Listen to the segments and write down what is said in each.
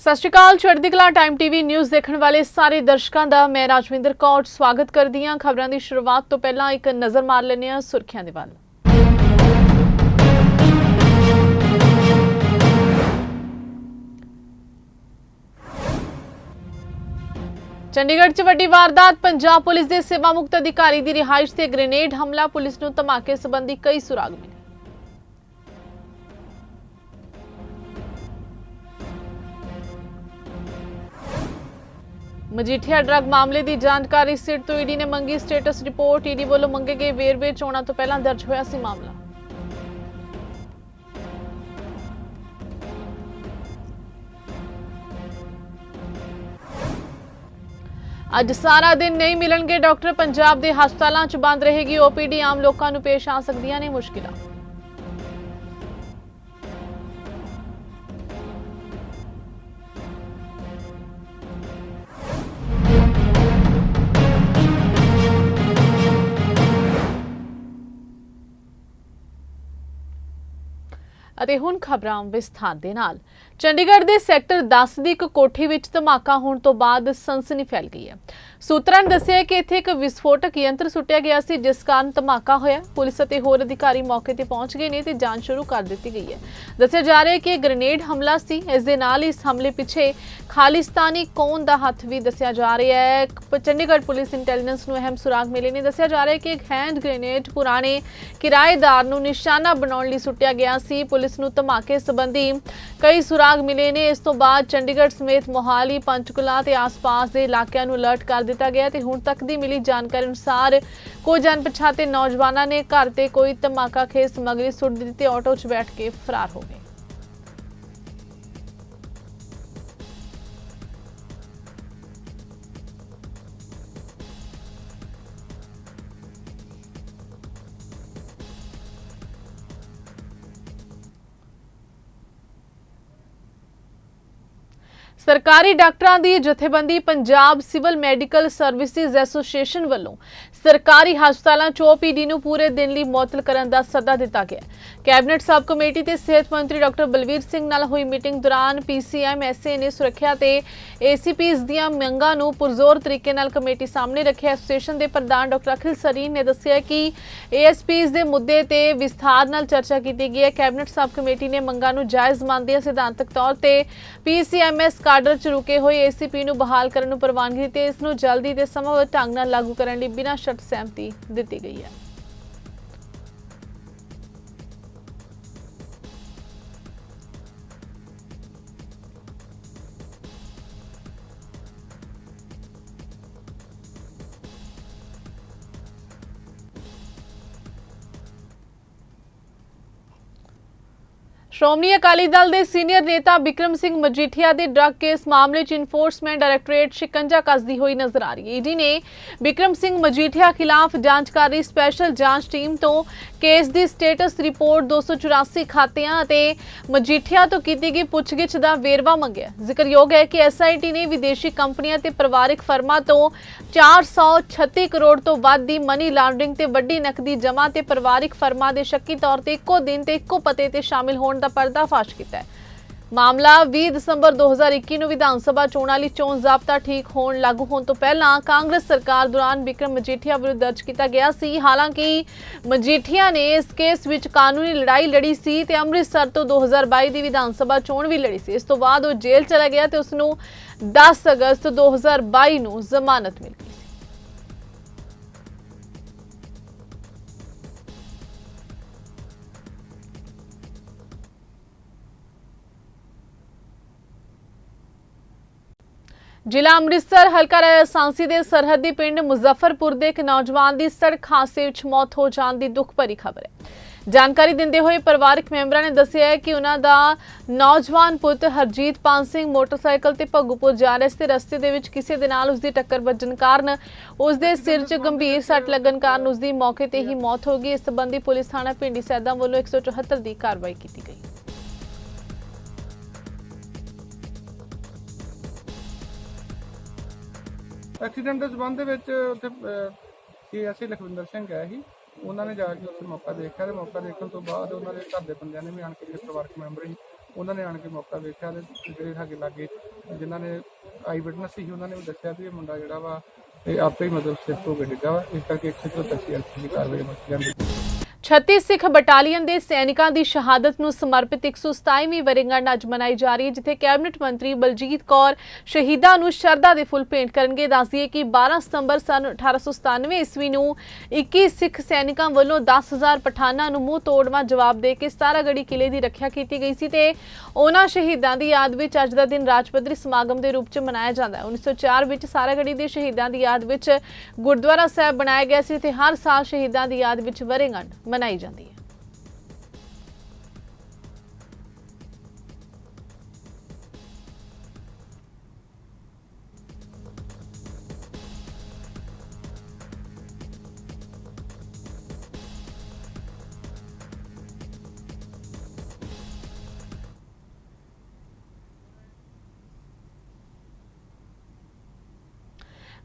ਸਤਿ ਸ਼੍ਰੀ ਅਕਾਲ, ਚੜ੍ਹਦੀ ਕਲਾ ਟਾਈਮ ਟੀਵੀ ਨਿਊਜ਼ ਦੇਖਣ ਵਾਲੇ ਸਾਰੇ ਦਰਸ਼ਕਾਂ ਦਾ ਮੈਂ ਰਾਜਵਿੰਦਰ ਕੌਰ ਸਵਾਗਤ ਕਰਦੀ ਹਾਂ। ਖਬਰਾਂ ਦੀ ਸ਼ੁਰੂਆਤ ਤੋਂ ਪਹਿਲਾਂ ਇੱਕ ਨਜ਼ਰ ਮਾਰ ਲੈਂਦੇ ਹਾਂ ਸੁਰਖੀਆਂ ਦੇ ਵੱਲ। ਚੰਡੀਗੜ੍ਹ 'ਚ ਵੱਡੀ ਵਾਰਦਾਤ, ਪੰਜਾਬ ਪੁਲਿਸ ਦੇ ਸੇਵਾ ਮੁਕਤ ਅਧਿਕਾਰੀ ਦੀ ਰਿਹਾਇਸ਼ ਤੇ ਗ੍ਰੇਨੇਡ ਹਮਲਾ, ਪੁਲਿਸ ਨੂੰ ਧਮਾਕੇ ਸੰਬੰਧੀ ਕਈ ਸੁਰਾਗ ਮਿਲੇ। ਮਜੀਠੀਆ ਡਰੱਗ ਮਾਮਲੇ ਦੀ ਜਾਣਕਾਰੀ ਸਿਰ ਤੋਂ ਈਡੀ ਨੇ ਮੰਗੀ, ਸਟੇਟਸ ਰਿਪੋਰਟ, ਈਡੀ ਵੱਲੋਂ ਮੰਗੇ ਗਏ ਵੇਰਵੇ, ਚੋਣਾਂ ਤੋਂ ਪਹਿਲਾਂ ਦਰਜ ਹੋਇਆ ਸੀ ਮਾਮਲਾ। ਅੱਜ ਸਾਰਾ ਦਿਨ ਨਹੀਂ ਮਿਲਣਗੇ ਡਾਕਟਰ, ਪੰਜਾਬ ਦੇ ਹਸਪਤਾਲਾਂ 'ਚ ਬੰਦ ਰਹੇਗੀ ਓਪੀਡੀ ਆਮ ਲੋਕਾਂ ਨੂੰ ਪੇਸ਼ ਆ ਸਕਦੀਆਂ ਨੇ ਮੁਸ਼ਕਿਲਾਂ। ਅਤੇ ਹੁਣ ਖਬਰਾਂ ਵਿਸਥਾਰ ਦੇ ਨਾਲ। ਚੰਡੀਗੜ੍ਹ ਦੇ ਸੈਕਟਰ 10 ਦੀ ਇੱਕ ਕੋਠੀ ਵਿੱਚ ਧਮਾਕਾ ਹੋਣ ਤੋਂ ਬਾਅਦ ਸਨਸਨੀ ਫੈਲ ਗਈ ਹੈ। ਸੂਤਰਾਂ ਨੇ ਦੱਸਿਆ ਕਿ ਇੱਥੇ ਇੱਕ ਵਿਸਫੋਟਕ ਯੰਤਰ ਸੁੱਟਿਆ ਗਿਆ ਸੀ, ਜਿਸ ਕਾਰਨ ਧਮਾਕਾ ਹੋਇਆ। ਪੁਲਿਸ ਅਤੇ ਹੋਰ ਅਧਿਕਾਰੀ ਮੌਕੇ ਤੇ ਪਹੁੰਚ ਗਏ ਨੇ ਤੇ ਜਾਂਚ ਸ਼ੁਰੂ ਕਰ ਦਿੱਤੀ ਗਈ ਹੈ। ਦੱਸਿਆ ਜਾ ਰਿਹਾ ਹੈ ਕਿ ਇਹ ਗ੍ਰੇਨੇਡ ਹਮਲਾ ਸੀ। ਇਸ ਦੇ ਨਾਲ ਇਸ ਹਮਲੇ ਪਿੱਛੇ ਖਾਲਿਸਤਾਨੀ ਕੌਣ ਦਾ ਹੱਥ ਵੀ ਦੱਸਿਆ ਜਾ ਰਿਹਾ ਹੈ। ਪ- ਚੰਡੀਗੜ੍ਹ ਪੁਲਿਸ ਇੰਟੈਲੀਜੈਂਸ ਨੂੰ ਅਹਿਮ ਸੁਰਾਗ ਮਿਲੇ ਨੇ। ਦੱਸਿਆ ਜਾ ਰਿਹਾ ਹੈ ਕਿ ਇੱਕ ਹੈਂਡ ਗ੍ਰੇਨੇਡ ਪੁਰਾਣੇ ਕਿਰਾਏਦਾਰ ਨੂੰ ਨਿਸ਼ਾਨਾ ਬਣਾਉਣ ਲਈ ਸੁੱਟਿਆ ਗਿਆ ਸੀ। ਪੁਲਿਸ ਨੂੰ ਧਮਾਕੇ ਸੰਬੰਧੀ ਕਈ ਸੁਰਾਗ ਮਿਲੇ ਨੇ। ਇਸ ਤੋਂ ਬਾਅਦ ਚੰਡੀਗੜ੍ਹ ਸਮੇਤ ਮੋਹਾਲੀ, ਪੰਚਕੁਲਾ ਤੇ ਆਸ-ਪਾਸ ਦੇ ਇਲਾਕਿਆਂ ਨੂੰ ਅਲਰਟ ਕਰ ਦਿੱਤਾ ਗਿਆ ਤੇ ਹੁਣ ਤੱਕ ਦੀ ਮਿਲੀ ਜਾਣਕਾਰੀ ਅਨੁਸਾਰ ਕੁਝ ਅਣਪਛਾਤੇ ਨੌਜਵਾਨਾਂ ਨੇ ਘਰ ਤੇ ਕੋਈ ਧਮਾਕਾ ਖੇਸ ਸਮੱਗਰੀ ਸੁੱਟ ਦਿੱਤੀ ਤੇ ਆਟੋ 'ਚ ਬੈਠ ਕੇ ਫਰਾਰ ਹੋ ਗਏ। ਸਰਕਾਰੀ ਡਾਕਟਰਾਂ ਦੀ ਜਥੇਬੰਦੀ Punjab civil medical services association ਵੱਲੋਂ ਸਰਕਾਰੀ ਹਸਪਤਾਲਾਂ 'ਚ ਓਪੀਡੀ ਨੂੰ ਪੂਰੇ ਦਿਨ ਲਈ ਮੁਅੱਤਲ ਕਰਨ ਦਾ ਸੱਦਾ ਦਿੱਤਾ ਗਿਆ। ਕੈਬਨਿਟ ਸਬ ਕਮੇਟੀ ਤੇ ਸਿਹਤ ਮੰਤਰੀ ਡਾਕਟਰ ਬਲਵੀਰ ਸਿੰਘ ਨਾਲ ਹੋਈ ਮੀਟਿੰਗ ਦੌਰਾਨ ਪੀਸੀਐਮ ਐਸਏ ਨੇ ਸੁਰੱਖਿਆ ਤੇ ਏਸੀਪੀਜ਼ ਦੀਆਂ ਮੰਗਾਂ ਨੂੰ ਪੁਰਜ਼ੋਰ ਤਰੀਕੇ ਨਾਲ ਕਮੇਟੀ ਸਾਹਮਣੇ ਰੱਖਿਆ। ਐਸੋਸੀਏਸ਼ਨ ਦੇ ਪ੍ਰਧਾਨ ਡਾਕਟਰ ਅਖਿਲ ਸਰੀਨ ਨੇ ਦੱਸਿਆ ਕਿ ਏਐਸਪੀਜ਼ ਦੇ ਮੁੱਦੇ ਤੇ ਵਿਸਥਾਰ ਨਾਲ ਚਰਚਾ ਕੀਤੀ ਗਈ ਹੈ। ਕੈਬਨਿਟ ਸਬ ਕਮੇਟੀ ਨੇ ਮੰਗਾਂ ਨੂੰ ਜਾਇਜ਼ ਮੰਨਦਿਆਂ ਸਿਧਾਂਤਕ ਤੌਰ ਤੇ ਪੀਸੀਐਮਐਸ ਕਾਡਰ ਚ ਰੁਕੇ ਹੋਏ ਏਸੀਪੀ ਨੂੰ ਬਹਾਲ ਕਰਨ ਨੂੰ ਪ੍ਰਵਾਨਗੀ ਦਿੱਤੀ ਇਸ ਨੂੰ ਜਲਦੀ ਤੇ ਸਮਾਂਬੱਧ ਢੰਗ ਨਾਲ ਲਾਗੂ ਕਰਨ ਲਈ ਬਿਨਾਂ ਸ਼ਰਤ ਸਹਿਮਤੀ ਦਿੱਤੀ ਗਈ ਹੈ। ਸ਼੍ਰੋਮਣੀ ਅਕਾਲੀ ਦਲ ਦੇ ਸੀਨੀਅਰ ਨੇਤਾ ਬਿਕਰਮ ਸਿੰਘ ਮਜੀਠੀਆ ਦੇ ਡਰੱਗ ਕੇਸ ਮਾਮਲੇ 'ਚ ਇਨਫੋਰਸਮੈਂਟ ਡਾਇਰੈਕਟੋਰੇਟ ਸ਼ਿਕੰਜਾ ਕੱਸਦੀ ਹੋਈ ਨਜ਼ਰ ਆ ਰਹੀ ਹੈ। ਈਡੀ ਨੇ ਬਿਕਰਮ ਸਿੰਘ ਮਜੀਠੀਆ ਖਿਲਾਫ ਜਾਂਚ ਕਰ ਰਹੀ ਸਪੈਸ਼ਲ ਜਾਂਚ ਟੀਮ ਤੋਂ ਕੇਸ ਦੀ ਸਟੇਟਸ ਰਿਪੋਰਟ 284 ਖਾਤਿਆਂ ਅਤੇ ਮਜੀਠੀਆ ਤੋਂ ਕੀਤੀ ਗਈ ਪੁੱਛਗਿੱਛ ਦਾ ਵੇਰਵਾ ਮੰਗਿਆ ਜ਼ਿਕਰਯੋਗ ਹੈ ਕਿ ਐਸਆਈਟੀ ਨੇ ਵਿਦੇਸ਼ੀ ਕੰਪਨੀਆਂ ਤੇ ਪਰਿਵਾਰਕ ਫਰਮਾਂ ਤੋਂ 436 ਕਰੋੜ ਤੋਂ ਵੱਧ ਦੀ ਮਨੀ ਲਾਂਡਰਿੰਗ ਤੇ ਵੱਡੀ ਨਕਦੀ ਜਮ੍ਹਾਂ ਤੇ ਪਰਿਵਾਰਕ ਫਰਮਾਂ ਦੇ ਸ਼ੱਕੀ ਤੌਰ ਤੇ ਇੱਕੋ ਦਿਨ ਤੇ ਇੱਕੋ ਪਤੇ ਤੇ ਸ਼ਾਮਿਲ ਹੋਣ ਦਾ ਪਰਦਾਫਾਸ਼ ਕੀਤਾ ਹੈ। ਮਾਮਲਾ 20 ਦਸੰਬਰ 2021 ਨੂੰ ਵਿਧਾਨ ਸਭਾ ਚੋਣਾਂ ਲਈ ਚੋਣ ਜ਼ਾਬਤਾ ਠੀਕ ਹੋਣ ਲਾਗੂ ਹੋਣ ਤੋਂ ਪਹਿਲਾਂ ਕਾਂਗਰਸ ਸਰਕਾਰ ਦੌਰਾਨ ਵਿਕਰਮ ਮਜੀਠੀਆ ਵਿਰੁੱਧ ਦਰਜ ਕੀਤਾ ਗਿਆ ਸੀ। ਹਾਲਾਂਕਿ ਮਜੀਠੀਆ ਨੇ ਇਸ ਕੇਸ ਵਿੱਚ ਕਾਨੂੰਨੀ ਲੜਾਈ ਲੜੀ ਸੀ ਤੇ ਅੰਮ੍ਰਿਤਸਰ ਤੋਂ 2022 ਦੀ ਵਿਧਾਨ ਸਭਾ ਚੋਣ ਵੀ ਲੜੀ ਸੀ। ਇਸ ਤੋਂ ਬਾਅਦ ਉਹ ਜੇਲ੍ਹ ਚਲਾ ਗਿਆ ਤੇ ਉਸ ਨੂੰ 10 ਅਗਸਤ 2022 ਨੂੰ ਜ਼ਮਾਨਤ ਮਿਲ ਗਈ। ਜ਼ਿਲ੍ਹਾ ਅੰਮ੍ਰਿਤਸਰ ਹਲਕਾ ਸਾਂਸੀ ਦੇ ਸਰਹੱਦੀ ਪਿੰਡ ਮੁਜ਼ੱਫਰਪੁਰ ਦੇ ਇੱਕ ਨੌਜਵਾਨ ਦੀ ਸੜਕ ਹਾਦਸੇ ਵਿੱਚ ਮੌਤ ਹੋ ਜਾਣ ਦੀ ਦੁੱਖ ਭਰੀ ਖਬਰ ਹੈ। ਜਾਣਕਾਰੀ ਦਿੰਦੇ ਹੋਏ ਪਰਿਵਾਰਕ ਮੈਂਬਰਾਂ ਨੇ ਦੱਸਿਆ ਕਿ ਉਹਨਾਂ ਦਾ ਨੌਜਵਾਨ ਪੁੱਤ ਹਰਜੀਤ ਪਾਨ ਸਿੰਘ ਮੋਟਰਸਾਈਕਲ ਤੇ ਭੱਗੂਪੁਰ ਜਾ ਰਿਹਾ ਸੀ ਤੇ ਰਸਤੇ ਦੇ ਵਿੱਚ ਕਿਸੇ ਦੇ ਨਾਲ ਉਸ ਦੀ ਟੱਕਰ ਵੱਜਣ ਕਾਰਨ ਉਸ ਦੇ ਸਿਰ 'ਚ ਗੰਭੀਰ ਸੱਟ ਲੱਗਣ ਕਾਰਨ ਉਸ ਦੀ ਮੌਕੇ ਤੇ ਹੀ ਮੌਤ ਹੋ ਗਈ। ਇਸ ਸੰਬੰਧੀ ਪੁਲਿਸ ਥਾਣਾ ਪਿੰਡੀ ਸੈਦਾ ਵੱਲੋਂ 174 ਦੀ ਕਾਰਵਾਈ ਕੀਤੀ ਗਈ। ਐਕਸੀਡੈਂਟ ਦੇ ਸਬੰਧ ਦੇ ਵਿੱਚ ਉੱਥੇ ਏਐਸਏ ਲਖਵਿੰਦਰ ਸਿੰਘ ਆਇਆ ਸੀ। ਉਹਨਾਂ ਨੇ ਜਾ ਕੇ ਉੱਥੇ ਮੌਕਾ ਦੇਖਿਆ ਤੇ ਮੌਕਾ ਦੇਖਣ ਤੋਂ ਬਾਅਦ ਉਹਨਾਂ ਦੇ ਘਰ ਦੇ ਬੰਦਿਆਂ ਨੇ ਵੀ ਆਣ ਕੇ ਜਿਹੜੇ ਪਰਿਵਾਰਕ ਮੈਂਬਰ ਸੀ, ਉਹਨਾਂ ਨੇ ਆਣ ਕੇ ਮੌਕਾ ਵੇਖਿਆ ਤੇ ਜਿਹੜੇ ਸਾਡੇ ਲਾਗੇ ਜਿਨ੍ਹਾਂ ਨੇ ਆਈ ਵਿਟਨੈਸ ਸੀ, ਉਹਨਾਂ ਨੇ ਵੀ ਦੱਸਿਆ ਵੀ ਇਹ ਮੁੰਡਾ ਜਿਹੜਾ ਵਾ, ਇਹ ਆਪੇ ਹੀ ਮਤਲਬ ਸਿਰ ਤੋਂ ਗਿਰ ਗਿਆ ਵਾ। ਇਸ ਕਰਕੇ 174 ਐਕਟ ਦੀ ਕਾਰਵਾਈ ਮੱਕੀ ਜਾਂਦੀ। 36 ਸਿੱਖ ਬਟਾਲੀਅਨ ਦੇ ਸੈਨਿਕਾਂ ਦੀ ਸ਼ਹਾਦਤ ਨੂੰ ਸਮਰਪਿਤ 127ਵੀਂ ਵਰੇਗੰਢ ਅੱਜ ਮਨਾਈ ਜਾ ਰਹੀ ਹੈ, ਜਿੱਥੇ ਕੈਬਨਿਟ ਮੰਤਰੀ ਬਲਜੀਤ ਕੌਰ ਸ਼ਹੀਦਾਂ ਨੂੰ ਸ਼ਰਧਾ ਦੇ ਫੁੱਲ ਭੇਂਟ ਕਰਨਗੇ। ਦੱਸਦੀਏ ਕਿ 12 ਸਤੰਬਰ ਸਨ 1897 ਈਸਵੀ ਨੂੰ 21 ਸਿੱਖ ਸੈਨਿਕਾਂ ਵੱਲੋਂ 10000 ਪਠਾਨਾਂ ਨੂੰ ਮੂੰਹ ਤੋੜਵਾਂ ਜਵਾਬ ਦੇ ਕੇ ਸਤਾਰਾਗੜੀ ਕਿਲੇ ਦੀ ਰੱਖਿਆ ਕੀਤੀ ਗਈ ਸੀ ਤੇ ਉਹਨਾਂ ਸ਼ਹੀਦਾਂ ਦੀ ਯਾਦ ਵਿੱਚ ਅੱਜ ਦਾ ਦਿਨ ਰਾਜ ਪੱਧਰੀ ਸਮਾਗਮ ਦੇ ਰੂਪ 'ਚ ਮਨਾਇਆ ਜਾਂਦਾ ਹੈ। 1904 ਵਿੱਚ ਸਾਰਾਗੜੀ ਦੇ ਸ਼ਹੀਦਾਂ ਦੀ ਯਾਦ ਵਿੱਚ ਗੁਰਦੁਆਰਾ ਸਾਹਿਬ ਬਣਾਇਆ ਗਿਆ ਸੀ ਤੇ ਹਰ ਸਾਲ ਸ਼ਹੀਦਾਂ ਦੀ ਯਾਦ ਵਿੱਚ ਵਰੇਗੰਢ ਮਨਾਈ ਜਾਂਦੀ ਹੈ।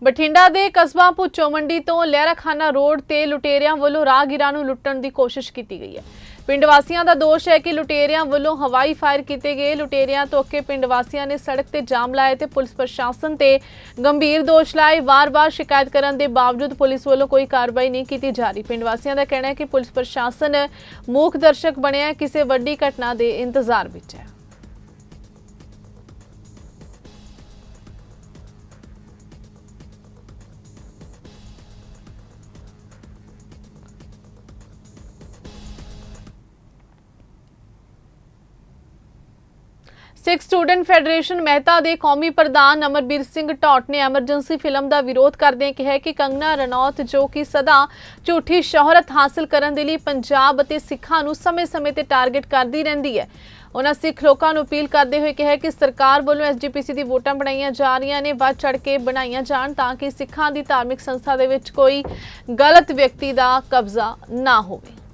ਬਠਿੰਡਾ ਦੇ ਕਸਬਾ ਭੁੱਚੋ ਮੰਡੀ ਤੋਂ ਲਹਿਰਾਖਾਨਾ ਰੋਡ ਤੇ ਲੁਟੇਰਿਆਂ ਵੱਲੋਂ ਰਾਹਗੀਰਾਂ ਨੂੰ ਲੁੱਟਣ ਦੀ ਕੋਸ਼ਿਸ਼ ਕੀਤੀ ਗਈ ਹੈ। ਪਿੰਡ ਵਾਸੀਆਂ ਦਾ ਦੋਸ਼ ਹੈ ਕਿ ਲੁਟੇਰਿਆਂ ਵੱਲੋਂ ਹਵਾਈ ਫਾਇਰ ਕੀਤੇ ਗਏ। ਲੁਟੇਰਿਆਂ ਤੋਂ ਅੱਕੇ ਪਿੰਡ ਵਾਸੀਆਂ ਨੇ ਸੜਕ ਤੇ ਜਾਮ ਲਾਏ ਤੇ ਪੁਲਿਸ ਪ੍ਰਸ਼ਾਸਨ ਤੇ ਗੰਭੀਰ ਦੋਸ਼ ਲਾਏ। ਵਾਰ-ਵਾਰ ਸ਼ਿਕਾਇਤ ਕਰਨ ਦੇ ਬਾਵਜੂਦ ਪੁਲਿਸ ਵੱਲੋਂ ਕੋਈ ਕਾਰਵਾਈ ਨਹੀਂ ਕੀਤੀ ਜਾ ਰਹੀ। ਪਿੰਡ ਵਾਸੀਆਂ ਦਾ ਕਹਿਣਾ ਹੈ ਕਿ ਪੁਲਿਸ ਪ੍ਰਸ਼ਾਸਨ ਮੂਕ ਦਰਸ਼ਕ ਬਣਿਆ ਕਿਸੇ ਵੱਡੀ ਘਟਨਾ ਦੇ ਇੰਤਜ਼ਾਰ ਵਿੱਚ ਹੈ। ਸਿੱਖ ਸਟੂਡੈਂਟ ਫੈਡਰੇਸ਼ਨ ਮਹਿਤਾ ਦੇ ਕੌਮੀ ਪ੍ਰਧਾਨ ਅਮਰਬੀਰ ਸਿੰਘ ਢੌਟ ਨੇ ਐਮਰਜੈਂਸੀ ਫਿਲਮ ਦਾ ਵਿਰੋਧ ਕਰਦਿਆਂ ਕਿਹਾ ਕਿ ਕੰਗਨਾ ਰਣੌਤ, ਜੋ ਕਿ ਸਦਾ ਝੂਠੀ ਸ਼ੋਹਰਤ ਹਾਸਲ ਕਰਨ ਦੇ ਲਈ ਪੰਜਾਬ ਅਤੇ ਸਿੱਖਾਂ ਨੂੰ ਸਮੇਂ-ਸਮੇਂ ਤੇ ਟਾਰਗੇਟ ਕਰਦੀ ਰਹਿੰਦੀ ਹੈ। ਉਹਨਾਂ ਸਿੱਖ ਲੋਕਾਂ ਨੂੰ ਅਪੀਲ ਕਰਦੇ ਹੋਏ ਕਿਹਾ ਕਿ ਸਰਕਾਰ ਵੱਲੋਂ ਐਸਜੀਪੀਸੀ ਦੀ ਵੋਟਾਂ ਬਣਾਈਆਂ ਜਾ ਰਹੀਆਂ ਨੇ, ਵੱਧ ਚੜ ਕੇ ਬਣਾਈਆਂ ਜਾਣ ਤਾਂ ਕਿ ਸਿੱਖਾਂ ਦੀ ਧਾਰਮਿਕ ਸੰਸਥਾ ਦੇ ਵਿੱਚ ਕੋਈ ਗਲਤ ਵਿਅਕਤੀ ਦਾ ਕਬਜ਼ਾ ਨਾ ਹੋਵੇ।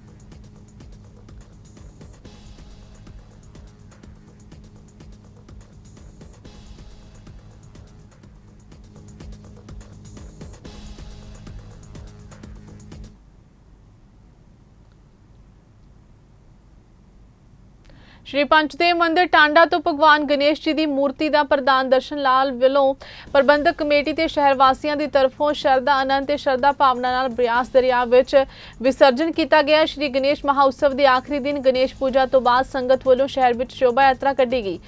ਸ਼੍ਰੀ ਪੰਚਦੇਵ ਮੰਦਿਰ ਟਾਂਡਾ ਤੋਂ ਭਗਵਾਨ ਗਣੇਸ਼ ਜੀ ਦੀ ਮੂਰਤੀ ਦਾ ਪ੍ਰਦਾਨ ਦਰਸ਼ਨ ਲਾਲ ਵੱਲੋਂ ਪ੍ਰਬੰਧਕ ਕਮੇਟੀ ਤੇ ਸ਼ਹਿਰ ਵਾਸੀਆਂ ਦੀ ਤਰਫੋਂ ਸ਼ਰਧਾ, ਆਨੰਦ ਤੇ ਸ਼ਰਧਾ ਭਾਵਨਾ ਨਾਲ ਬਿਆਸ ਦਰਿਆ ਵਿੱਚ ਵਿਸਰਜਨ ਕੀਤਾ ਗਿਆ। ਸ਼੍ਰੀ ਗਣੇਸ਼ ਮਹਾਉਤਸਵ ਦੇ ਆਖਰੀ ਦਿਨ ਗਣੇਸ਼ ਪੂਜਾ ਤੋਂ ਬਾਅਦ ਸੰਗਤ ਵੱਲੋਂ ਸ਼ਹਿਰ ਵਿੱਚ ਸ਼ੋਭਾ ਯਾਤਰਾ ਕੱਢੀ ਗਈ।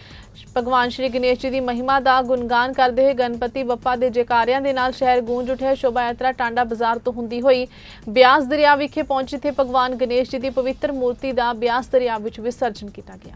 ਭਗਵਾਨ ਸ਼੍ਰੀ ਗਣੇਸ਼ ਜੀ ਦੀ ਮਹਿਮਾ ਦਾ ਗੁਣਗਾਨ ਕਰਦੇ ਹੋਏ ਗਣਪਤੀ ਬੱਪਾ ਦੇ ਜੈਕਾਰਿਆਂ ਦੇ ਨਾਲ ਸ਼ਹਿਰ ਗੂੰਜ ਉੱਠਿਆ। ਸ਼ੋਭਾ ਯਾਤਰਾ ਟਾਂਡਾ ਬਾਜ਼ਾਰ ਤੋਂ ਹੁੰਦੀ ਹੋਈ ਬਿਆਸ ਦਰਿਆ ਵਿਖੇ ਪਹੁੰਚੀ ਤੇ ਭਗਵਾਨ ਗਣੇਸ਼ ਜੀ ਦੀ ਪਵਿੱਤਰ ਮੂਰਤੀ ਦਾ ਬਿਆਸ ਦਰਿਆ ਵਿੱਚ ਵਿਸਰਜਨ ਕੀਤਾ ਗਿਆ।